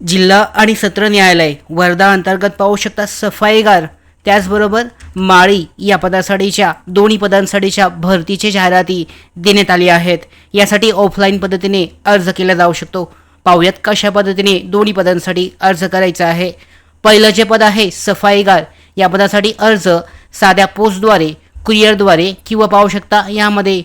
जिल्हा आणि सत्र न्यायालय वर्धा अंतर्गत पाहू शकता सफाईगार त्याचबरोबर माळी या पदासाठीच्या दोन्ही पदांसाठीच्या भरतीचे जाहिराती देण्यात आली आहेत. यासाठी ऑफलाईन पद्धतीने अर्ज केला जाऊ शकतो. पाहूयात कशा पद्धतीने दोन्ही पदांसाठी अर्ज करायचा आहे. पहिलं जे पद आहे सफाईगार या पदासाठी अर्ज साध्या पोस्टद्वारे कुरिअरद्वारे किंवा पाहू शकता यामध्ये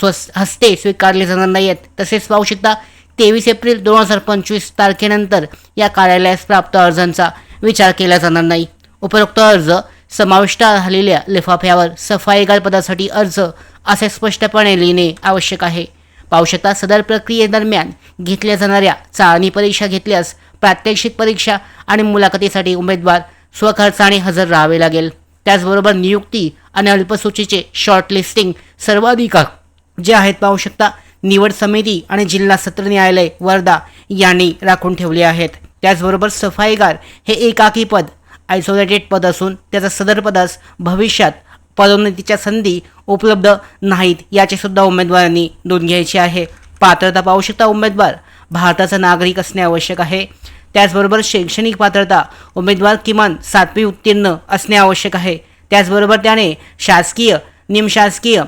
स्वस हस्ते स्वीकारले जाणार नाही आहेत तसेच पाहू शकता तेवीस एप्रिल दोन हजार पंचवीस तारखेनंतर या कार्यालयास प्राप्त अर्जांचा विचार केला जाणार नाही. उपरोक्त अर्ज समाविष्ट झालेल्या लिफाफ्यावर सफाईगार पदासाठी अर्ज असे स्पष्टपणे लिहिणे आवश्यक आहे. पाहू शकता सदर प्रक्रियेदरम्यान घेतल्या जाणाऱ्या चाळणी परीक्षा घेतल्यास प्रात्यक्षिक परीक्षा आणि मुलाखतीसाठी उमेदवार स्वखर्चाने हजर राहावे लागेल. त्याचबरोबर नियुक्ती आणि अल्पसूचीचे शॉर्टलिस्टिंग सर्वाधिकार जे आहेत पाहू शकता निवड समिती आणि जिल्हा सत्र न्यायालय वर्धा यांनी राखून ठेवले आहेत. त्याचबरोबर सफाईगार हे एकाकी पद आयसोलेटेड पद असून त्याचा सदर पदास भविष्यात पदोन्नतीच्या संधी उपलब्ध नाहीत याचे सुद्धा उमेदवारांनी नोंद घ्यायची आहे. पात्रता पाहू शकता उमेदवार भारताचा नागरिक असणे आवश्यक आहे. त्याचबरोबर शैक्षणिक पात्रता उमेदवार किमान सातवी उत्तीर्ण असणे आवश्यक आहे. त्याचबरोबर त्याने शासकीय निमशासकीय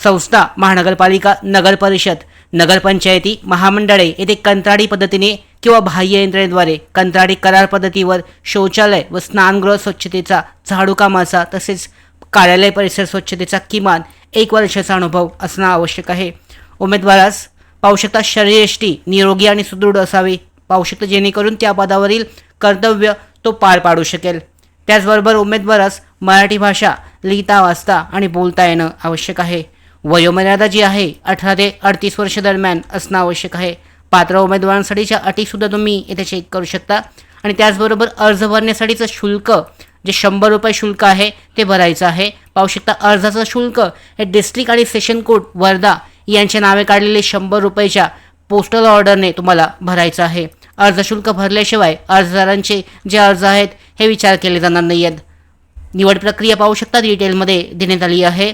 संस्था महानगरपालिका नगर परिषद नगरपंचायती महामंडळे येथे कंत्राटी पद्धतीने किंवा बाह्य यंत्रणेद्वारे कंत्राटी करार पद्धतीवर शौचालय व स्नानगृह स्वच्छतेचा झाडू कामाचा तसेच कार्यालय परिसर स्वच्छतेचा किमान एक वर्षाचा अनुभव असणं आवश्यक आहे. उमेदवारास पाहू शकता शरीरयष्टी निरोगी आणि सुदृढ असावी. पाहू शकता जेणेकरून त्या पदावरील कर्तव्य तो पार पाडू शकेल. त्याचबरोबर उमेदवारास मराठी भाषा लिहिता वाचता आणि बोलता येणं आवश्यक आहे. वयोमर्यादा जी आहे अठरा ते अडतीस वर्ष दरम्यान असणं आवश्यक आहे. पात्र उमेदवारांसाठीच्या अटीसुद्धा तुम्ही इथे चेक करू शकता. आणि त्याचबरोबर अर्ज भरण्यासाठीचं शुल्क जे शंभर रुपये शुल्क आहे ते भरायचं आहे. पाहू शकता अर्जाचं शुल्क हे डिस्ट्रिक्ट आणि सेशन कोर्ट वर्धा यांच्या नावे काढलेले शंभर रुपयाच्या पोस्टल ऑर्डरने तुम्हाला भरायचं आहे. अर्ज शुल्क भरल्याशिवाय अर्जदारांचे जे अर्ज आहेत हे विचार केले जाणार नाही आहेत निवड प्रक्रिया पाहू शकता डिटेलमध्ये देण्यात आली आहे.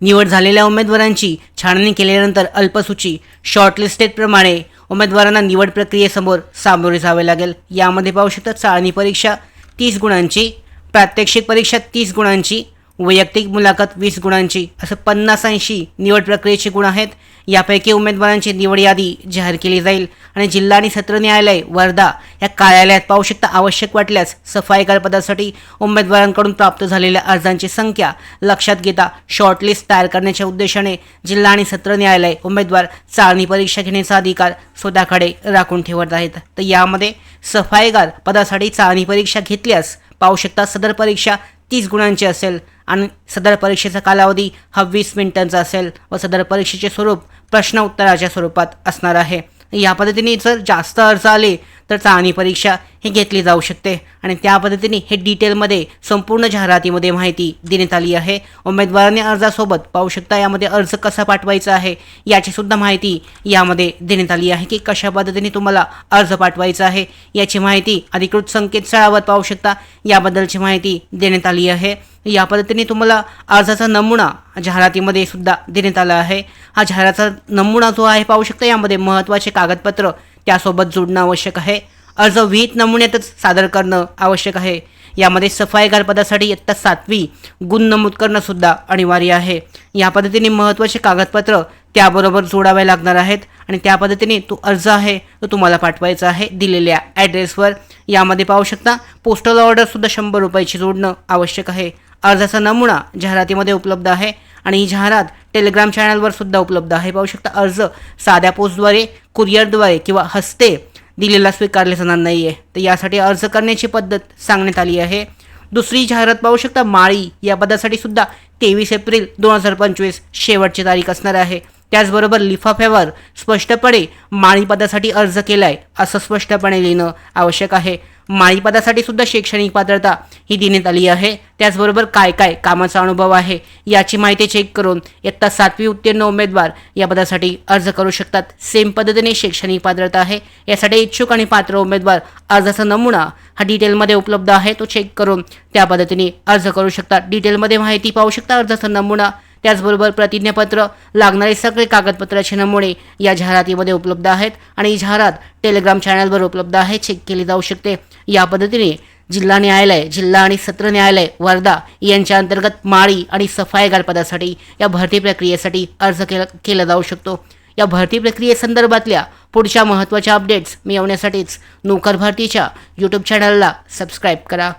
निवड झालेल्या उमेदवारांची छाननी केल्यानंतर अल्पसूची शॉर्टलिस्टेडप्रमाणे उमेदवारांना निवड प्रक्रियेसमोर सामोरे जावे लागेल. यामध्ये पाहू शकता चाळणी परीक्षा तीस गुणांची प्रात्यक्षिक परीक्षा तीस गुणांची वैयक्तिक मुलाखत वीस गुणांची असं पन्नास ऐंशी निवड प्रक्रियेचे गुण आहेत. यापैकी उमेदवारांची निवड यादी जाहीर केली जाईल आणि जिल्हा आणि सत्र न्यायालय वर्धा या कार्यालयात पाहू शकता आवश्यक वाटल्यास सफाईकार पदासाठी उमेदवारांकडून प्राप्त झालेल्या अर्जांची संख्या लक्षात घेता शॉर्टलिस्ट तयार करण्याच्या उद्देशाने जिल्हा आणि सत्र न्यायालय उमेदवार चाळणी परीक्षा घेण्याचा अधिकार स्वतःकडे राखून ठेवत आहेत. तर यामध्ये सफाईगार पदासाठी चाळणी परीक्षा घेतल्यास पाहू शकता सदर परीक्षा तीस गुणांची असेल आणि सदर परीक्षेचा कालावधी हा वीस मिनिटांचा असेल व सदर परीक्षेचे स्वरूप प्रश्न उत्तराच्या स्वरूपात असणार आहे. या पद्धतीने जर जास्त अर्ज आले तर चाळणी परीक्षा ही घेतली जाऊ शकते. आणि त्या पद्धतीने हे डिटेलमध्ये संपूर्ण जाहिरातीमध्ये माहिती देण्यात आली आहे. उमेदवारांनी अर्जासोबत पाहू शकता यामध्ये अर्ज कसा पाठवायचा आहे याची सुद्धा माहिती यामध्ये देण्यात आली आहे की कशा पद्धतीने तुम्हाला अर्ज पाठवायचा आहे याची माहिती अधिकृत संकेतस्थळावर पाहू शकता. याबद्दलची माहिती देण्यात आली आहे. या पद्धतीने तुम्हाला अर्जाचा नमुना जाहिरातीमध्ये सुद्धा देण्यात आला आहे. हा जाहिराचा नमुना जो आहे पाहू शकता यामध्ये महत्त्वाचे कागदपत्र त्यासोबत जोडणं आवश्यक आहे. अर्ज विहित नमुन्यातच सादर करणं आवश्यक आहे. यामध्ये सफाईगार पदासाठी इयत्ता सातवी गुण नमूद करणं सुद्धा अनिवार्य आहे. या पद्धतीने महत्त्वाचे कागदपत्र त्याबरोबर जोडावे लागणार आहेत आणि त्या पद्धतीने तो अर्ज आहे तो तुम्हाला पाठवायचा आहे. दिलेल्या ॲड्रेसवर यामध्ये पाहू शकता पोस्टल ऑर्डरसुद्धा शंभर रुपयाची जोडणं आवश्यक आहे. अर्जाचा नमुना जाहिरातीमध्ये उपलब्ध आहे. आणि ही जाहिरात टेलिग्राम चॅनलवर सुद्धा उपलब्ध आहे. पाहू शकता अर्ज साध्या पोस्टद्वारे कुरिअरद्वारे किंवा हस्ते दिलेला स्वीकारले जाणार नाही आहे तर यासाठी अर्ज करण्याची पद्धत सांगण्यात आली आहे. दुसरी जाहिरात पाहू शकता माळी या पदासाठी सुद्धा तेवीस एप्रिल दोन हजार पंचवीस शेवटची तारीख असणार आहे. त्याचबरोबर लिफाफ्यावर स्पष्टपणे माळीपदासाठी अर्ज केला आहे असं स्पष्टपणे लिहिणं आवश्यक आहे. माळीपदासाठी सुद्धा शैक्षणिक पात्रता ही देण्यात आली आहे. त्याचबरोबर काय काय कामाचा अनुभव आहे याची माहिती चेक करून इयत्ता सातवी उत्तीर्ण उमेदवार या पदासाठी अर्ज करू शकतात. सेम पद्धतीने शैक्षणिक पात्रता आहे. यासाठी इच्छुक आणि पात्र उमेदवार अर्जाचा नमुना हा डिटेलमध्ये उपलब्ध आहे. तो चेक करून त्या पद्धतीने अर्ज करू शकतात. डिटेलमध्ये माहिती पाहू शकता अर्जाचा नमुना त्याचबरोबर प्रतिज्ञापत्र लागणारे सगळे कागदपत्राचे नमुने या जाहिरातीमध्ये उपलब्ध आहेत आणि ही जाहिरात टेलिग्राम चॅनलवर उपलब्ध आहे. चेक केली जाऊ शकते. या पद्धतीने जिल्हा न्यायालय जिल्हा आणि सत्र न्यायालय वर्धा यांच्या अंतर्गत माळी आणि सफाईगार पदासाठी या भरती प्रक्रियेसाठी अर्ज केला केला जाऊ शकतो. या भरती प्रक्रियेसंदर्भातल्या पुढच्या महत्त्वाच्या अपडेट्स मिळवण्यासाठीच नोकर भरतीच्या यूट्यूब चॅनलला सबस्क्राईब करा.